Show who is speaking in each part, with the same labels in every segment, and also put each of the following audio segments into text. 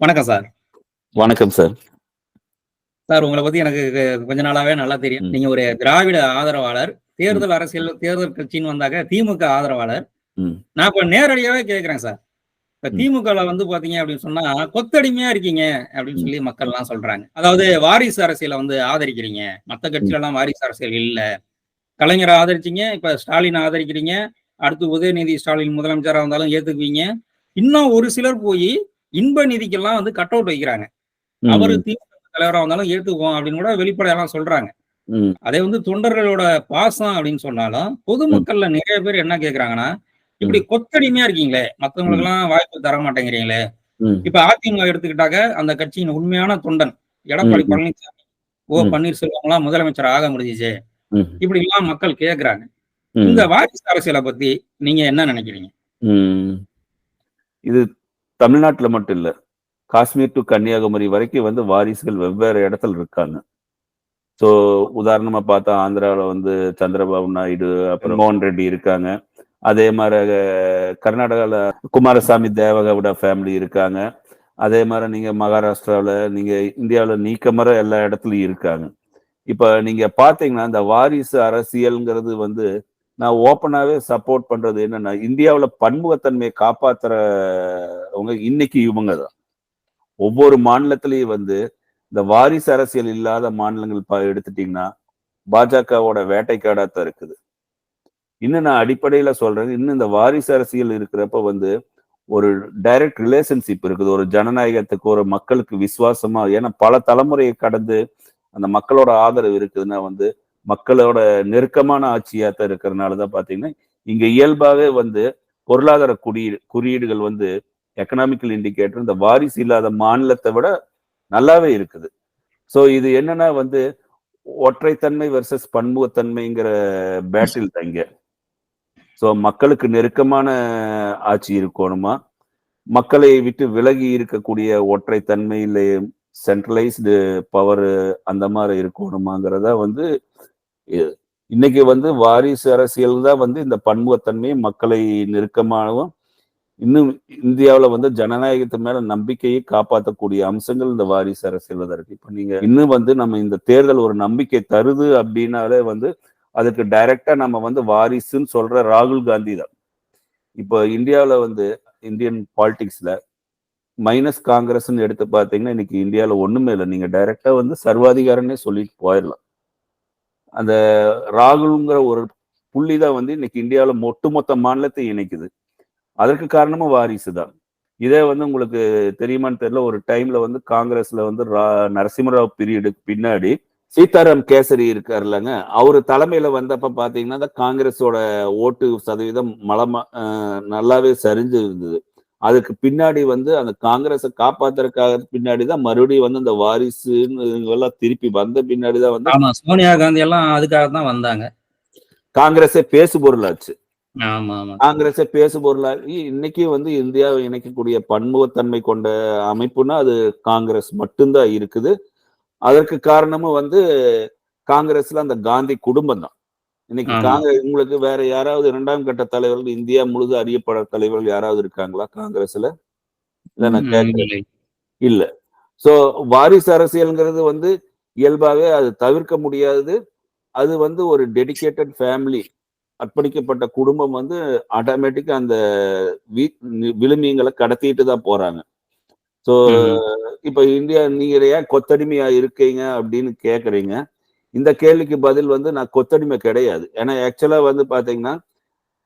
Speaker 1: வணக்கம் சார்.
Speaker 2: வணக்கம் sir.
Speaker 1: Sir உங்கள பத்தி எனக்கு கொஞ்ச நாளாவே நல்லா தெரியும். நீங்க ஒரு திராவிட ஆதரவாளர். தேர்தல் அரசியல் தேர்தல் கட்சின்னு வந்தாக்க திமுக ஆதரவாளர். நான் இப்ப நேரடியாவே கேட்கிறேன் சார். இப்ப
Speaker 2: ம்.
Speaker 1: திமுகல வந்து பார்த்தீங்க அப்படின்னு சொன்னா, கொத்தடிமையா இருக்கீங்க அப்படின்னு. சொல்லி மக்கள்லாம் சொல்றாங்க. அதாவது வாரிசு அரசியல வந்து ஆதரிக்கிறீங்க. மத்த
Speaker 2: ம்.
Speaker 1: கட்சிலலாம் வாரிசு அரசியல் இல்ல. கலைஞர ஆதரிச்சீங்க. இப்ப ஸ்டாலின ஆதரிக்கிறீங்க. அடுத்து உதயநிதி ஸ்டாலின் முதலமைச்சரா வந்தாலும் ஏத்துக்குவீங்க. இன்னும் ஒரு சிலர் போயி இன்ப நிதிக்கெல்லாம் வந்து கட் அவுட் வைக்கிறாங்க. அவரு. திமுக தலைவரா வந்தாலும் ஏத்துக்குவோம் அப்படின்னு கூட வெளிப்படையாலாம் சொல்றாங்க. அதே வந்து தொண்டர்களோட பாசம் அப்படின்னு சொன்னாலும். பொதுமக்கள்ல நிறைய பேர் என்ன கேட்கறாங்கன்னா, இப்படி. கொத்தடிமையா இருக்கீங்களே,
Speaker 2: ம்.
Speaker 1: மத்தவங்களுக்கெல்லாம் வாய்ப்பு தர மாட்டேங்கிறீங்களே. இப்ப அதிமுக எடுத்துக்கிட்டாக்க, அந்த கட்சியின் உண்மையான தொண்டன் எடப்பாடி. பழனிசாமி, ஓ.
Speaker 2: ம்.
Speaker 1: பன்னீர்செல்வம்லாம் முதலமைச்சர் ஆக முடிஞ்சுச்சு.
Speaker 2: ம்.
Speaker 1: இப்படிலாம் மக்கள் கேட்கறாங்க. இந்த. வாரிசு அரசியல பத்தி நீங்க என்ன நினைக்கிறீங்க?
Speaker 2: இது தமிழ்நாட்டுல மட்டும் இல்ல. காஷ்மீர் டூ கன்னியாகுமரி வரைக்கும் வந்து வாரிசுகள் வெவ்வேறு இடத்துல இருக்காங்க. ஸோ உதாரணமா பார்த்தா ஆந்திரால வந்து சந்திரபாபு நாயுடு, அப்புறம் மோகன் ரெட்டி இருக்காங்க. அதே மாரி கர்நாடகால குமாரசாமி தேவகவுடா ஃபேமிலி இருக்காங்க. அதே மாரி நீங்க மகாராஷ்டிராவுல, நீங்க இந்தியாவுல நீக்கமற எல்லா இடத்துலயும் இருக்காங்க. இப்ப நீங்க பார்த்தீங்கன்னா, இந்த வாரிசு அரசியல்ங்கிறது வந்து நான் ஓப்பனாகவே சப்போர்ட் பண்ணுறது என்னென்னா இந்தியாவில் பன்முகத்தன்மையை காப்பாற்றுறவங்க இன்னைக்கு இவங்க தான். ஒவ்வொரு மாநிலத்திலையும் வந்து இந்த வாரிசு அரசியல் இல்லாத மாநிலங்கள் ப எடுத்துட்டீங்கன்னா, பாஜகவோட வேட்டைக்காடாக தான் இருக்குது. இன்னும் நான் அடிப்படையில் சொல்கிறேன் இன்னும் இந்த வாரிசு அரசியல் இருக்கிறப்ப வந்து, ஒரு டைரக்ட் ரிலேஷன்ஷிப் இருக்குது. ஒரு ஜனநாயகத்துக்கு, ஒரு மக்களுக்கு விசுவாசமா ஏன்னா பல தலைமுறையை கடந்து அந்த மக்களோட ஆதரவு இருக்குதுன்னா வந்து, மக்களோட நெருக்கமான ஆட்சியாக தான் இருக்கிறதுனால தான் பார்த்தீங்கன்னா, இங்க இயல்பாவே வந்து பொருளாதார குறியீடு குறியீடுகள் வந்து எக்கனாமிக்கல் இண்டிகேட்டர் இந்த வாரிசு இல்லாத மாநிலத்தை விட நல்லாவே இருக்குது. ஸோ இது என்னன்னா வந்து, ஒற்றைத்தன்மை வெர்சஸ் பன்முகத்தன்மைங்கிற பேட்டில் தங்க ஸோ மக்களுக்கு நெருக்கமான ஆட்சி இருக்கணுமா மக்களை விட்டு விலகி இருக்கக்கூடிய ஒற்றைத்தன்மை சென்ட்ரலைஸ்டு பவரு அந்த மாதிரி இருக்கணுமாங்கிறதா வந்து, இன்னைக்கு வந்து வாரிசு அரசியல் தான் வந்து இந்த பன்முகத்தன்மை மக்களை நெருக்கமாகவும், இன்னும் இந்தியாவில் வந்து ஜனநாயகத்து மேல நம்பிக்கையை காப்பாற்றக்கூடிய அம்சங்கள் இந்த வாரிசு அரசியல் தான் இருக்கு. இப்போ நீங்க இன்னும் வந்து நம்ம இந்த தேர்தல் ஒரு நம்பிக்கை தருது அப்படின்னாலே வந்து, அதுக்கு டைரக்டா நம்ம வந்து வாரிசுன்னு சொல்ற ராகுல் காந்தி தான். இப்போ இந்தியாவில் வந்து இந்தியன் பாலிடிக்ஸ்ல மைனஸ் காங்கிரஸ்ன்னு எடுத்து பார்த்தீங்கன்னா, இன்னைக்கு இந்தியாவில் ஒண்ணுமே இல்லை நீங்க டைரக்டா வந்து சர்வாதிகாரன்னே சொல்லிட்டு போயிடலாம் அந்த ராகுல்ங்கிற ஒரு புள்ளி தான் வந்து இன்னைக்கு இந்தியாவில் ஒட்டுமொத்த மாநிலத்தை இணைக்குது. அதற்கு காரணமும் வாரிசு தான். இதே வந்து உங்களுக்கு தெரியுமான்னு தெரியல. ஒரு டைம்ல வந்து காங்கிரஸ்ல வந்து ரா நரசிம்மராவ் பீரியடுக்கு பின்னாடி சீதாராம் கேசரி இருக்கார் இல்லைங்க அவர் தலைமையில வந்தப்ப பார்த்தீங்கன்னா, அந்த காங்கிரஸோட ஓட்டு சதவீதம் மலமா நல்லாவே சரிஞ்சு இருந்தது. அதுக்கு பின்னாடி வந்து அந்த காங்கிரஸ காப்பாத்துறதுக்காக பின்னாடி தான் மறுபடியும் வந்து இந்த வாரிசுன்னு இவங்கெல்லாம் திருப்பி வந்த பின்னாடி தான் வந்து
Speaker 1: ஆமா. சோனியா காந்தி எல்லாம் அதுக்காக தான் வந்தாங்க.
Speaker 2: காங்கிரஸே பேசுபொருளாச்சு.
Speaker 1: ஆமா, ஆமா.
Speaker 2: காங்கிரஸே பேசுபொருளாகி இன்னைக்கு வந்து இந்தியாவை இணைக்கக்கூடிய பன்முகத்தன்மை கொண்ட அமைப்புன்னா, அது காங்கிரஸ் மட்டும் தான் இருக்குது. அதற்கு காரணமும் வந்து காங்கிரஸ்ல அந்த காந்தி குடும்பம் தான். இன்னைக்கு. காங்கிரஸ் உங்களுக்கு வேற யாராவது 2ஆம் கட்ட தலைவர்கள் இந்தியா முழுது அறியப்பட தலைவர்கள் யாராவது இருக்காங்களா காங்கிரஸ்ல? இல்ல நான்.
Speaker 1: இல்லை.
Speaker 2: ஸோ வாரிசு அரசியல்ங்கிறது வந்து இயல்பாவே அது தவிர்க்க முடியாதது. அது வந்து ஒரு டெடிகேட்டட் ஃபேமிலி. அர்ப்பணிக்கப்பட்ட குடும்பம் வந்து ஆட்டோமேட்டிக்கா அந்த விழுமியங்கள கடத்திட்டு தான் போறாங்க. ஸோ. இப்ப இந்தியா நீங்க ஏன் கொத்தடிமையா இருக்கீங்க அப்படின்னு கேட்கறீங்க. இந்த கேள்விக்கு பதில் வந்து நான் கொத்தடிமை கிடையாது. ஏன்னா ஆக்சுவலா வந்து பார்த்தீங்கன்னா,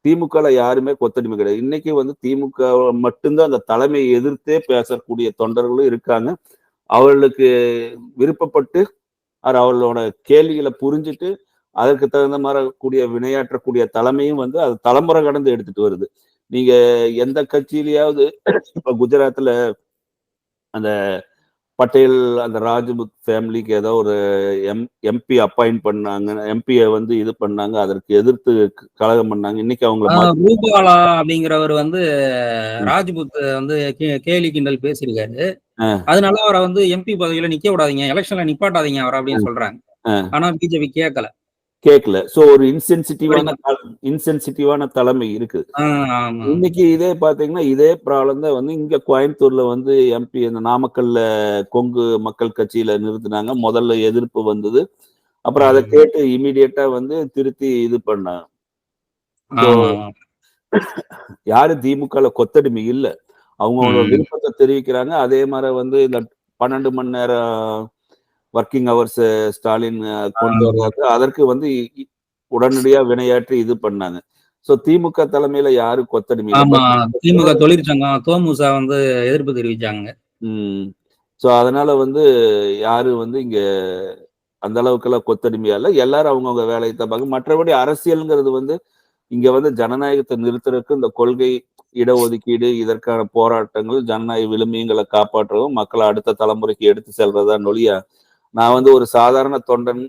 Speaker 2: திமுகல யாருமே கொத்தடிமை கிடையாது. இன்னைக்கு வந்து திமுக மட்டும்தான் அந்த தலைமையை எதிர்த்தே பேசக்கூடிய தொண்டர்களும் இருக்காங்க. அவர்களுக்கு விருப்பப்பட்டு ஆர் அவர்களோட கேள்விகளை புரிஞ்சுட்டு, அதற்கு தகுந்த மாதிரி கூடிய வினையாற்றக்கூடிய தலைமையும் வந்து அது தலைமுறை கடந்து எடுத்துட்டு வருது. நீங்க எந்த கட்சியிலயாவது இப்ப குஜராத்ல அந்த பட்டேல் அந்த ராஜ்புத் ஃபேமிலிக்கு ஏதோ ஒரு எம் எம்பி அப்பாயிண்ட் பண்ணாங்க. எம்பிய வந்து இது பண்ணாங்க. அதற்கு எதிர்த்து க கலகம் பண்ணாங்க. இன்னைக்கு மாத்தி
Speaker 1: ரூபாலா அப்படிங்கிறவர் வந்து. ராஜ்புத் வந்து கேலி கிண்டல் பேசியிருக்காரு. அதனால அவர வந்து எம்பி பதவியில நிக்க விடாதீங்க. எலக்ஷன்ல நிப்பாட்டாதீங்க அவர. அப்படின்னு சொல்றாங்க. ஆனா பிஜேபி கேட்கல.
Speaker 2: கேட்கல சோ ஒரு இன்சென்சிட்டிவான இன்சென்சிட்டிவான தலைமை இருக்குது
Speaker 1: ஆமா.
Speaker 2: இன்னைக்கு இதே பாத்தீங்கன்னா இதே ப்ராப்ளம் தான் வந்து இங்க கோயம்புத்தூர்ல வந்து எம்பி இந்த நாமக்கல்ல கொங்கு மக்கள் கட்சியில நிறுத்தினாங்க. முதல்ல எதிர்ப்பு வந்தது. அப்புறம் அதை. கேட்டு இமிடியேட்டா வந்து திருத்தி இது பண்ணாங்க. யாரு திமுகல கொத்தடிமை இல்ல. அவங்களோட
Speaker 1: ம்.
Speaker 2: விருப்பத்தை தெரிவிக்கிறாங்க. அதே மாதிரி வந்து இந்த பன்னெண்டு மணி நேரம் ஒர்க்கிங் ஹவர்ஸ் ஸ்டாலின் கொண்டு வர்றாரு. அதற்கு வந்து உடனடியா வினையாற்றி இது பண்ணாங்க. சோ திமுக தலைமையில யாரு கொத்தடிமை
Speaker 1: திமுக தொழிற்சங்கம் தோமுசா வந்து எதிர்ப்பு தெரிவிச்சாங்க.
Speaker 2: ம். ஸோ அதனால வந்து யாரு வந்து இங்க அந்த அளவுக்கெல்லாம் கொத்தடிமையா இல்லை. எல்லாரும் அவங்கவுங்க வேலையை தப்பாங்க மற்றபடி அரசியல்ங்கிறது வந்து இங்க வந்து ஜனநாயகத்தை நிறுத்துறதுக்கு இந்த கொள்கை இடஒதுக்கீடு இதற்கான போராட்டங்கள் ஜனநாயக விழுமியங்களை காப்பாற்றுறதும் மக்களை அடுத்த தலைமுறைக்கு எடுத்து செல்றதா நொழியா நான் வந்து ஒரு சாதாரண தொண்டன்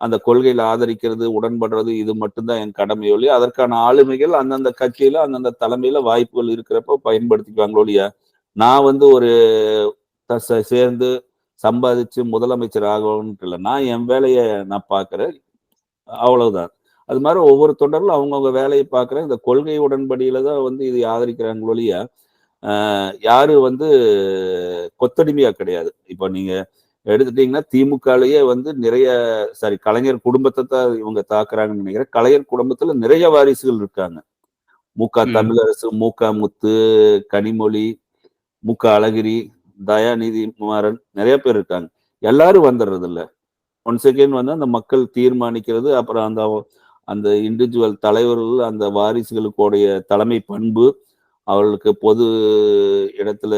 Speaker 2: அந்த கொள்கையில ஆதரிக்கிறது உடன்படுறது இது மட்டும்தான் என் கடமை ஒழிய அதற்கான ஆளுமைகள் அந்தந்த கட்சியில அந்தந்த தலைமையில வாய்ப்புகள் இருக்கிறப்ப பயன்படுத்திக்குவாங்களோ இல்லையா நான் வந்து ஒரு த- ச- சேர்ந்து சம்பாதிச்சு முதலமைச்சர் ஆகணும் இல்லை. நான் என் வேலையை நான் பார்க்குறேன். அவ்வளவுதான். அது மாதிரி ஒவ்வொரு தொண்டர்களும் அவங்கவுங்க வேலையை பார்க்குறேன். இந்த கொள்கை உடன்படியில தான் வந்து இது ஆதரிக்கிறாங்களோ இல்லையா யாரு வந்து கொத்தடிமையா கிடையாது. இப்போ நீங்கள் எடுத்துட்டீங்கன்னா திமுகலயே வந்து நிறைய சாரி கலைஞர் குடும்பத்தை தான் இவங்க தாக்குறாங்கன்னு நினைக்கிறேன். கலைஞர் குடும்பத்துல நிறைய வாரிசுகள் இருக்காங்க. முக. தமிழரசு முக முத்து கனிமொழி முக அழகிரி தயாநிதி மாறன் நிறைய பேர் இருக்காங்க. எல்லாரும் வந்துடுறது இல்ல ஒன் செகண்ட் வந்து அந்த மக்கள் தீர்மானிக்கிறது அப்புறம் அந்த அந்த இண்டிவிஜுவல் தலைவர்கள் அந்த வாரிசுகளுடைய தலைமை பண்பு அவர்களுக்கு பொது இடத்துல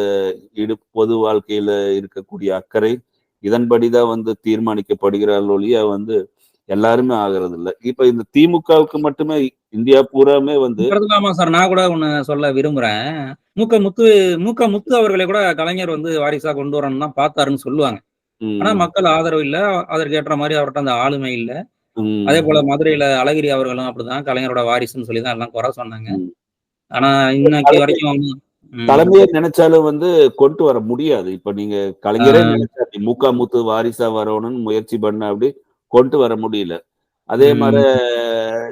Speaker 2: ஈடு பொது வாழ்க்கையில இருக்கக்கூடிய அக்கறை இதன்படிதான் வந்து தீர்மானிக்கப்படுகிறார்கள் ஒழிய வந்து எல்லாருமே ஆகிறது இல்ல இப்ப இந்த திமுகவுக்கு மட்டுமே இந்தியா பூராமே வந்து
Speaker 1: ஆமா சார் நான் கூட ஒண்ணு சொல்ல விரும்புறேன். மூக்க முத்து மூக்க முத்து அவர்களை கூட கலைஞர் வந்து வாரிசா கொண்டு வரணும்னு தான் பார்த்தாருன்னு சொல்லுவாங்க. ஆனா மக்கள் ஆதரவு இல்ல அதற்கு ஏற்ற மாதிரி அவர்கிட்ட அந்த ஆளுமை இல்ல. அதே போல மதுரையில அழகிரி அவர்களும் அப்படிதான் கலைஞரோட வாரிசுன்னு சொல்லி தான் எல்லாம் குறை சொன்னாங்க. ஆனா இன்னைக்கு வரைக்கும்
Speaker 2: தலைமையே நினைச்சாலும் வந்து கொண்டு வர முடியாது இப்ப நீங்க கலைஞரே. நினைச்சா நீ மூக்கா முத்து வாரிசா வரணும்னு முயற்சி பண்ண அப்படி கொண்டு வர முடியல அதே. மாதிரி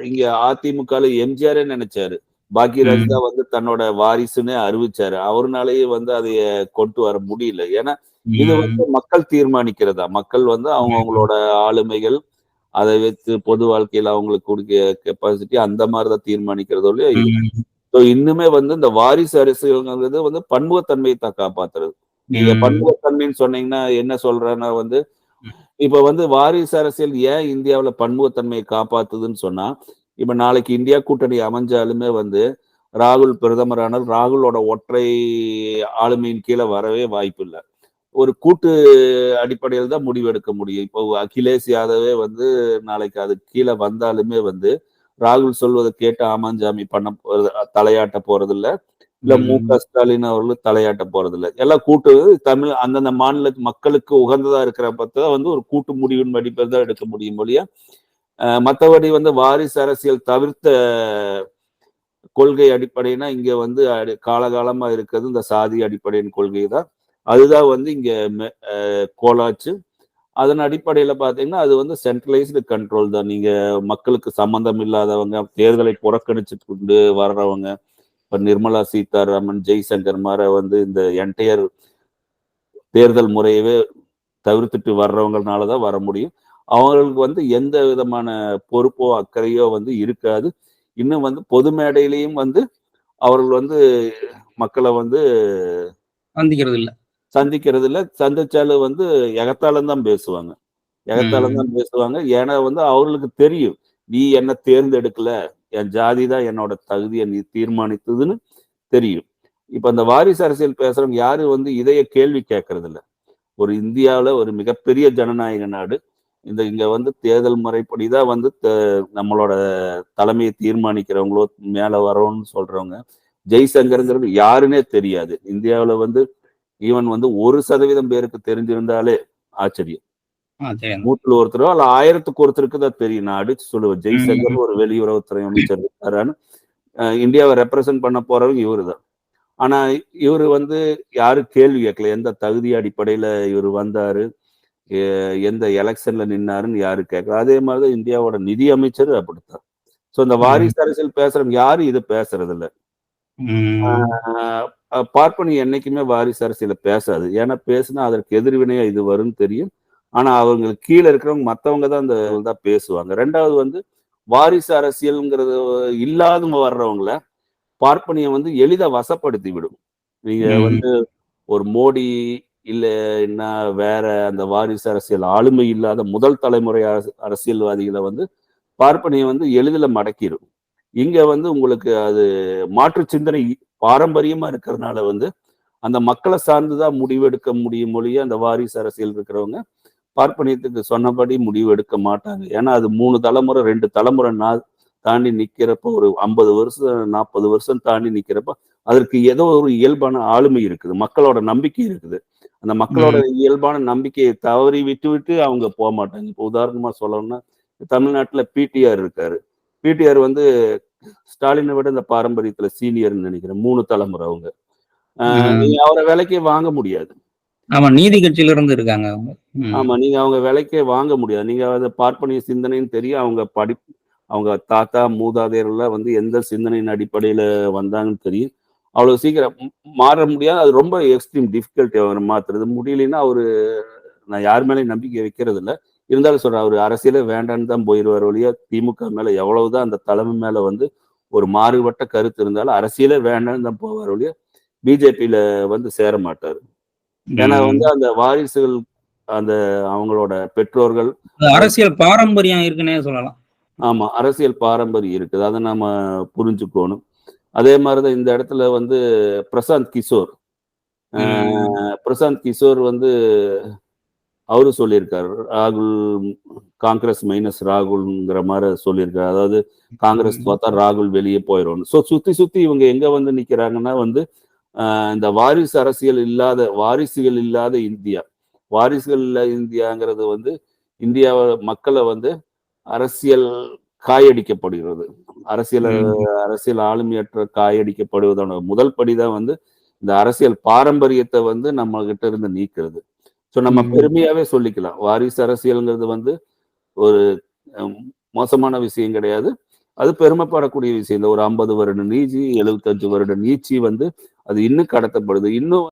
Speaker 2: இங்க அதிமுகல எம்ஜிஆரே நினைச்சாரு பாக்யராஜ்
Speaker 1: ம்.
Speaker 2: தான் வந்து தன்னோட வாரிசுன்னே அறிவிச்சாரு அவருனாலேயே வந்து அதைய கொண்டு வர முடியல ஏன்னா இது. வந்து மக்கள் தீர்மானிக்கிறதா மக்கள் வந்து அவங்க அவங்களோட ஆளுமைகள் அதை வைத்து பொது வாழ்க்கையில அவங்களுக்கு கொடுக்க கெப்பாசிட்டி அந்த மாதிரிதான் தீர்மானிக்கிறதோ இல்லையா இன்னுமே வந்து இந்த வாரிசு அரசியல்ங்கிறது வந்து பன்முகத்தன்மையை தான் காப்பாத்துறது. நீங்க. பன்முகத்தன்மைன்னு சொன்னீங்கன்னா என்ன சொல்றேன்னா வந்து இப்ப வந்து வாரிசு அரசியல் ஏன் இந்தியாவுல பன்முகத்தன்மையை காப்பாத்துதுன்னு சொன்னா இப்ப நாளைக்கு இந்தியா கூட்டணி அமைஞ்சாலுமே வந்து ராகுல் பிரதமரானால் ராகுலோட ஒற்றை ஆளுமையின் கீழே வரவே வாய்ப்பு இல்லை. ஒரு கூட்டு அடிப்படையில் தான் முடிவெடுக்க முடியும். இப்போ அகிலேஷ் யாதவே வந்து நாளைக்கு அது கீழே வந்தாலுமே வந்து ராகுல் சொல்வதை கேட்டு ஆமாஞ்சாமி பண்ண போறது தலையாட்ட போறது இல்ல இல்ல மு க ஸ்டாலின் அவர்களும் தலையாட்ட போறது இல்ல எல்லாம் கூட்டு தமிழ் அந்தந்த மாநில மக்களுக்கு உகந்ததா இருக்கிற பத்த வந்து ஒரு கூட்டு முடிவின் அடிப்படையில் தான் எடுக்க முடியும் ஒழிய அஹ், மத்தபடி வந்து வாரிசு அரசியல் தவிர்த்த கொள்கை அடிப்படைனா இங்க வந்து காலகாலமா இருக்கிறது இந்த சாதி அடிப்படையின் கொள்கை தான் அதுதான் வந்து இங்க கோலாச்சு அதன் அடிப்படையில் பார்த்தீங்கன்னா அது வந்து சென்ட்ரலைஸ்டு கண்ட்ரோல் தான். நீங்கள் மக்களுக்கு சம்மந்தம் இல்லாதவங்க தேர்தலை புறக்கணிச்சுட்டு கொண்டு வர்றவங்க இப்போ நிர்மலா சீதாராமன் ஜெய்சங்கர் மாதிரி வந்து இந்த என்டையர் தேர்தல் முறையவே தவிர்த்துட்டு வர்றவங்கனாலதான் வர முடியும். அவங்களுக்கு வந்து எந்த விதமான பொறுப்போ அக்கறையோ வந்து இருக்காது. இன்னும் வந்து பொது மேடையிலையும் வந்து அவர்கள் வந்து மக்களை வந்து
Speaker 1: சந்திக்கிறது இல்லை
Speaker 2: சந்திக்கிறது இல்ல சந்திச்சாலும் வந்து எகத்தாலும் தான் பேசுவாங்க. எகத்தாலும் தான் பேசுவாங்க. ஏன்னா வந்து அவர்களுக்கு தெரியும். நீ என்ன தேர்ந்தெடுக்கல. என் ஜாதி தான் என்னோட தகுதியை நீ தீர்மானித்ததுன்னு தெரியும். இப்ப அந்த வாரிசு அரசியல் பேசுறவங்க யாரும் வந்து இதைய கேள்வி கேட்கறது இல்ல ஒரு இந்தியாவுல ஒரு மிகப்பெரிய ஜனநாயக நாடு. இந்த இங்க வந்து தேர்தல் முறைப்படிதான் வந்து த- நம்மளோட தலைமையை தீர்மானிக்கிறவங்களோ மேல வரணும்னு சொல்றவங்க ஜெய்சங்கருங்கிறது யாருன்னே தெரியாது. இந்தியாவுல வந்து ஈவன் வந்து ஒரு சதவீதம் பேருக்கு தெரிஞ்சிருந்தாலே ஆச்சரியம். நூற்றுல ஒருத்தரோ அல்ல ஆயிரத்துக்கு ஒருத்தருக்கு தான் தெரியும். நான் அடிச்சு சொல்லுவேன். ஜெய்சங்கர் ஒரு வெளியுறவுத்துறை அமைச்சர் இருக்காரான்னு. இந்தியாவை ரெப்ரசன்ட் பண்ண போறவங்க இவரு தான் ஆனா இவரு வந்து யாரும் கேள்வி கேட்கல. எந்த தகுதி அடிப்படையில இவர் வந்தாரு? எந்த எலெக்ஷன்ல நின்னாருன்னு யாரு கேட்கல. அதே மாதிரிதான் இந்தியாவோட நிதி அமைச்சர் அப்படித்தான். சோ இந்த வாரிசு அரசியல் பேசுறவங்க யாரும் இது பேசுறது இல்ல பார்ப்பனி என்னைக்குமே வாரிசு அரசியல பேசாது. ஏன்னா பேசுனா அதற்கு எதிர்வினையா இது வரும்னு தெரியும். ஆனா அவங்களுக்கு கீழே இருக்கிறவங்க மத்தவங்க தான் அந்த தான் பேசுவாங்க. ரெண்டாவது வந்து வாரிசு அரசியல்ங்கிறது இல்லாதவங்க வர்றவங்கள பார்ப்பனியம் வந்து எளிதா வசப்படுத்தி விடும். நீங்க. வந்து ஒரு மோடி இல்ல என்ன வேற அந்த வாரிசு அரசியல் ஆளுமை இல்லாத முதல் தலைமுறை அரச- அரசியல்வாதிகளை வந்து பார்ப்பனியம் வந்து எளிதில் மடக்கிடும். இங்க வந்து உங்களுக்கு அது மாற்று சிந்தனை பாரம்பரியமா இருக்கிறதுனால வந்து அந்த மக்களை சார்ந்துதான் முடிவெடுக்க முடியும் மொழியே அந்த வாரிசு அரசியல் இருக்கிறவங்க பார்ப்பனியத்துக்கு சொன்னபடி முடிவு எடுக்க மாட்டாங்க. ஏன்னா அது மூணு தலைமுறை ரெண்டு தலைமுறை நா- தாண்டி நிக்கிறப்ப ஒரு ஐம்பது வருஷம் நாற்பது வருஷம் தாண்டி நிக்கிறப்ப அதற்கு ஏதோ ஒரு இயல்பான ஆளுமை இருக்குது. மக்களோட நம்பிக்கை இருக்குது. அந்த மக்களோட இயல்பான நம்பிக்கையை தவறி விட்டு விட்டு அவங்க போக மாட்டாங்க. இப்போ உதாரணமா சொல்லணும்னா தமிழ்நாட்டுல பிடிஆர் இருக்காரு. பிடிஆர் வந்து ஸ்டாலினை விட இந்த பாரம்பரியத்துல சீனியர்னு நினைக்கிறேன். மூணு தலைமுறை அவங்க. நீங்க அவரை விலைக்கே வாங்க முடியாது.
Speaker 1: ஆமா நீதி கட்சியில இருந்து இருக்காங்க.
Speaker 2: ஆமா நீங்க அவங்க விலைக்கே வாங்க முடியாது. நீங்க அதை பார்ப்பனிய சிந்தனைன்னு தெரியும். அவங்க படி அவங்க தாத்தா மூதாதையர்லாம் வந்து எந்த சிந்தனையின் அடிப்படையில வந்தாங்கன்னு தெரியும். அவ்வளவு சீக்கிரம் மாற முடியாது. அது ரொம்ப எக்ஸ்ட்ரீம் டிஃபிகல்ட்டி அவர் மாத்துறது. முடியலைன்னா அவரு நான் யார் மேலேயும் நம்பிக்கை வைக்கிறது இல்ல இருந்தாலும் சொல்றேன் அவர் அரசியலே வேண்டான்னு தான் போயிடுவார் வழியா திமுக மேல எவ்வளவுதான் அந்த தலைமை மேல வந்து ஒரு மாறுபட்ட கருத்து இருந்தாலும் அரசியலே வேண்டான்னு தான் போவார் வழியா பிஜேபியில வந்து சேர மாட்டார். ஏன்னா. வந்து அந்த வாரிசுகள் அந்த அவங்களோட பெற்றோர்கள்
Speaker 1: அரசியல் பாரம்பரியம் இருக்குன்னே சொல்லலாம்.
Speaker 2: ஆமா அரசியல் பாரம்பரியம் இருக்குது. அதை நாம புரிஞ்சுக்கணும். அதே மாதிரிதான் இந்த இடத்துல வந்து பிரசாந்த் கிஷோர். ஆஹ் பிரசாந்த் கிஷோர் வந்து அவரு சொல்லியிருக்காரு. ராகுல் காங்கிரஸ் மைனஸ் ராகுல்ங்கிற மாதிரி சொல்லியிருக்காரு. அதாவது காங்கிரஸ் பார்த்தா ராகுல் வெளியே போயிடும் ஸோ சுத்தி சுத்தி இவங்க எங்க வந்து நிக்கிறாங்கன்னா வந்து இந்த வாரிசு அரசியல் இல்லாத வாரிசுகள் இல்லாத இந்தியா. வாரிசுகள் இல்லாத இந்தியாங்கிறது வந்து இந்தியா மக்களை வந்து அரசியல் காயடிக்கப்படுகிறது. அரசியல். அரசியல் ஆளுமையற்ற காயடிக்கப்படுவதோட முதல் படிதான் வந்து இந்த அரசியல் பாரம்பரியத்தை வந்து நம்ம கிட்ட இருந்து நீக்கிறது. ஸோ நம்ம. பெருமையாவே சொல்லிக்கலாம். வாரிசு அரசியல்ங்கிறது வந்து ஒரு மோசமான விஷயம் கிடையாது. அது பெருமைப்படக்கூடிய விஷயம். இல்லை ஒரு ஐம்பது வருட நீச்சி எழுபத்தஞ்சு வருட நீச்சி வந்து அது இன்னும் கடத்தப்படுது. இன்னும்